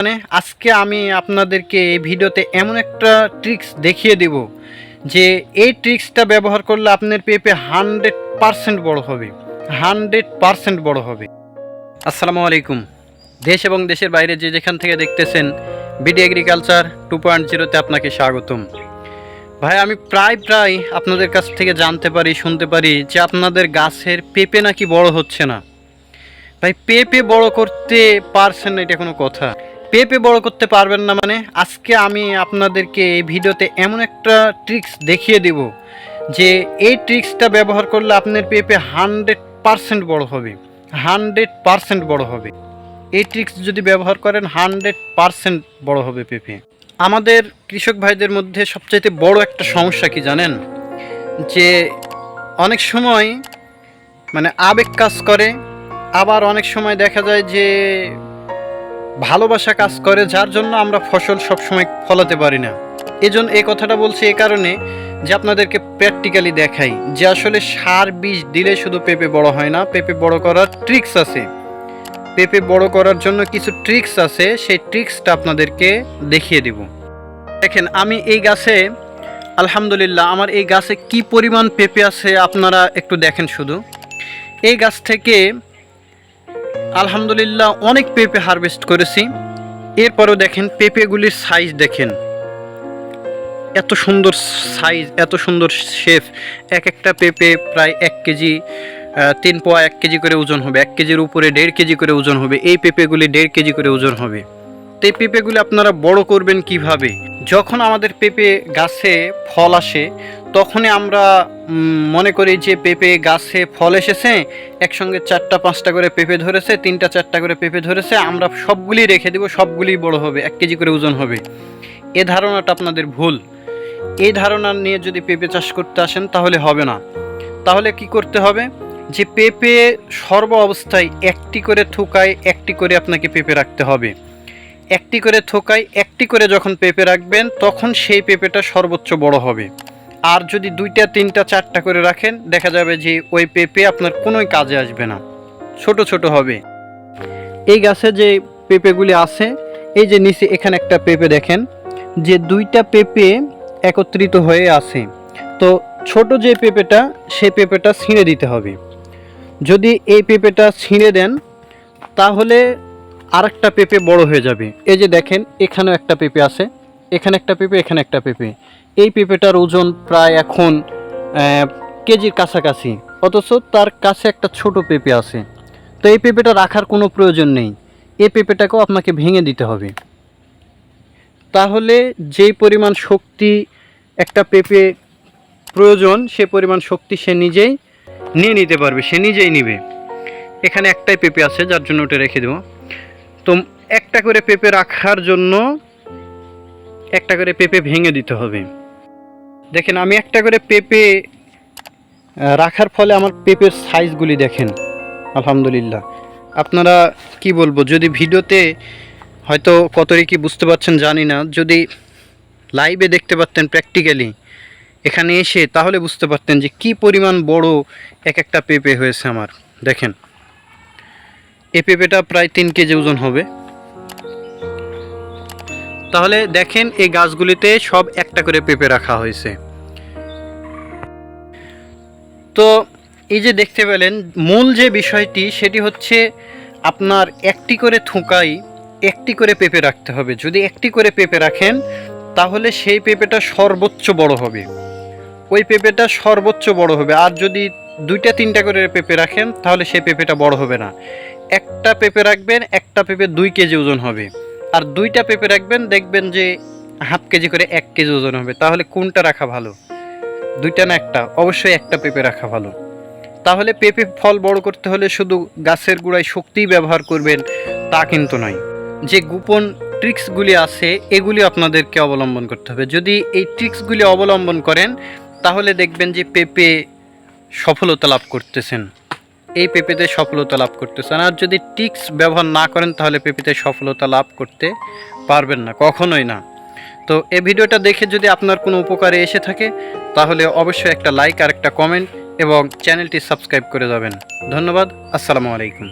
মানে আজকে আমি আপনাদেরকে এই ভিডিওতে এমন একটা ট্রিক্স দেখিয়ে দেব যে এই ট্রিক্সটা ব্যবহার করলে আপনার পেঁপে হান্ড্রেড পারসেন্ট বড় হবে হান্ড্রেড পারসেন্ট বড় হবে। আসসালামু আলাইকুম। দেশ এবং দেশের বাইরে যে যেখান থেকে দেখতেছেন বিডি এগ্রিকালচার টু পয়েন্ট জিরোতে আপনাকে স্বাগতম। ভাই, আমি প্রায় প্রায় আপনাদের কাছ থেকে জানতে পারি, শুনতে পারি যে আপনাদের গাছের পেঁপে নাকি বড় হচ্ছে না। ভাই, পেঁপে বড় করতে পারছেন না, এটা কোনো কথা। পেঁপে বড় করতে পারবেন না মানে। আজকে আমি আপনাদেরকে এই ভিডিওতে এমন একটা ট্রিক্স দেখিয়ে দেব যে এই ট্রিক্সটা ব্যবহার করলে আপনার পেঁপে হান্ড্রেড পারসেন্ট বড় হবে। হান্ড্রেড পারসেন্ট বড় হবে। এই ট্রিক্স যদি ব্যবহার করেন হান্ড্রেড পারসেন্ট বড় হবে পেঁপে আমাদের কৃষক ভাইদের মধ্যে সবচাইতে বড় একটা সমস্যা কি জানেন? যে অনেক সময় মানে আবেগ কাজ করে, আবার অনেক সময় দেখা যায় যে ভালোবাসা কাজ করে, যার জন্য আমরা ফসল সবসময় ফলাতে পারি না। এজন্য এই কথাটা বলছি এ কারণে যে আপনাদেরকে প্র্যাকটিক্যালি দেখাই যে আসলে সার বীজ দিলে শুধু পেঁপে বড় হয় না, পেঁপে বড় করার ট্রিক্স আছে। পেঁপে বড় করার জন্য কিছু ট্রিক্স আছে, সেই ট্রিক্সটা আপনাদেরকে দেখিয়ে দিব। দেখেন, আমি এই গাছে, আলহামদুলিল্লাহ, আমার এই গাছে কি পরিমাণ পেঁপে আছে আপনারা একটু দেখেন শুধু। এই গাছ থেকে আলহামদুলিল্লাহ, অনেক পেঁপে হারভেস্ট করেছি। এরপরেও দেখেন পেঁপেগুলির সাইজ দেখেন। এত সুন্দর সাইজ এত সুন্দর শেফ এক একটা পেঁপে প্রায় এক কেজি তিন পোয়া এক কেজি করে ওজন হবে। এক কেজির উপরে দেড় কেজি করে ওজন হবে। এই পেঁপেগুলি দেড় কেজি করে ওজন হবে। তো এই পেঁপেগুলি আপনারা বড় করবেন কীভাবে? যখন আমাদের পেঁপে গাছে ফল আসে তখনই আমরা মনে করি যে পেঁপে গাছে ফল এসেছে, একসঙ্গে চারটা, পাঁচটা করে পেঁপে ধরেছে, তিনটা, চারটা করে পেঁপে ধরেছে, আমরা সবগুলি রেখে দিব সবগুলি বড় হবে, এক কেজি করে ওজন হবে। এ ধারণাটা আপনাদের ভুল। এই ধারণা নিয়ে যদি পেঁপে চাষ করতে আসেন, তাহলে হবে না। তাহলে কি করতে হবে? যে পেঁপে সর্ব অবস্থায় একটি করে থোকায় একটি করে আপনাকে পেঁপে রাখতে হবে। একটি করে থোকায় একটি করে যখন পেঁপে রাখবেন, তখন সেই পেঁপেটা সর্বোচ্চ বড় হবে। আর যদি দুইটা, তিনটা, চারটা করে রাখেন, দেখা যাবে যে ওই পেঁপে আপনার কোনোই কাজে আসবে না। ছোট ছোট হবে। এই গাছে যে পেঁপেগুলি আছে, এই যে নিচে এখানে একটা পেঁপে দেখেন, যে দুইটা পেঁপে একত্রিত হয়ে আছে। তো ছোট যে পেঁপেটা, সে পেঁপেটা ছিঁড়ে দিতে হবে। যদি এই পেঁপেটা ছিঁড়ে দেন, তাহলে আরেকটা পেঁপে বড় হয়ে যাবে। এই যে দেখেন, এখানেও একটা পেঁপে আছে। এখানে একটা পেঁপে, এখানে একটা পেঁপে। এই পেঁপেটার ওজন প্রায় এখন কেজির কাছাকাছি। অথচ তার কাছে একটা ছোট পেঁপে আছে। তো এই পেঁপেটা রাখার কোনো প্রয়োজন নেই। এই পেঁপেটাকেও আপনাকে ভেঙে দিতে হবে। তাহলে যেই পরিমাণ শক্তি একটা পেঁপে প্রয়োজন, সে পরিমাণ শক্তি সে নিজেই নিয়ে নিতে পারবে, সে নিজেই নিবে। এখানে একটাই পেঁপে আছে, যার জন্য ওটা রেখে দেবো। তো একটা করে পেঁপে রাখার জন্য একটা করে পেঁপে ভেঙে দিতে হবে। দেখেন, আমি একটা করে পেঁপে রাখার ফলে আমার পেঁপের সাইজগুলি দেখেন, আলহামদুলিল্লাহ। আপনারা কি বলব, যদি ভিডিওতে হয়তো কতই কি বুঝতে পারছেন জানি না, যদি লাইভে দেখতে পারতেন প্র্যাকটিক্যালি এখানে এসে, তাহলে বুঝতে পারতেন যে কি পরিমাণ বড় এক একটা পেঁপে হয়েছে আমার। দেখেন এ পেঁপেটা প্রায় তিন কেজি ওজন হবে। তাহলে দেখেন এই গাছগুলিতে সব একটা করে পেঁপে রাখা হয়েছে। তো এই যে দেখতে পেলেন, মূল যে বিষয়টি সেটি হচ্ছে আপনার একটি করে থুকাই একটি করে পেঁপে রাখতে হবে। যদি একটি করে পেঁপে রাখেন, তাহলে সেই পেঁপেটা সর্বোচ্চ বড় হবে। ওই পেঁপেটা সর্বোচ্চ বড় হবে। আর যদি দুইটা, তিনটা করে পেঁপে রাখেন, তাহলে সেই পেঁপেটা বড় হবে না। একটা পেঁপে রাখবেন, একটা পেঁপে দুই কেজি ওজন হবে। আর দুইটা পেঁপে রাখবেন, দেখবেন যে হাফ কেজি করে এক কেজি ওজন হবে। তাহলে কোনটা রাখা ভালো? দুইটা না একটা? অবশ্যই একটা পেঁপে রাখা ভালো। তাহলে পেঁপে ফল বড় করতে হলে শুধু গাছের গোড়ায় শক্তিই ব্যবহার করবেন, তা কিন্তু নয়। যে গোপন ট্রিক্সগুলি আছে, এগুলি আপনাদেরকে অবলম্বন করতে হবে। যদি এই ট্রিক্সগুলি অবলম্বন করেন, তাহলে দেখবেন যে পেঁপে সফলতা লাভ করতেছেন। এই পেঁপেতে সফলতা লাভ করতেছেন। আর যদি টিক্স ব্যবহার না করেন, তাহলে পেঁপেতে সফলতা লাভ করতে পারবেন না, কখনোই না। তো এই ভিডিওটা দেখে যদি আপনার কোনো উপকারে এসে থাকে, তাহলে অবশ্যই একটা লাইক আর একটা কমেন্ট এবং চ্যানেলটি সাবস্ক্রাইব করে যাবেন। ধন্যবাদ, আসসালামু আলাইকুম।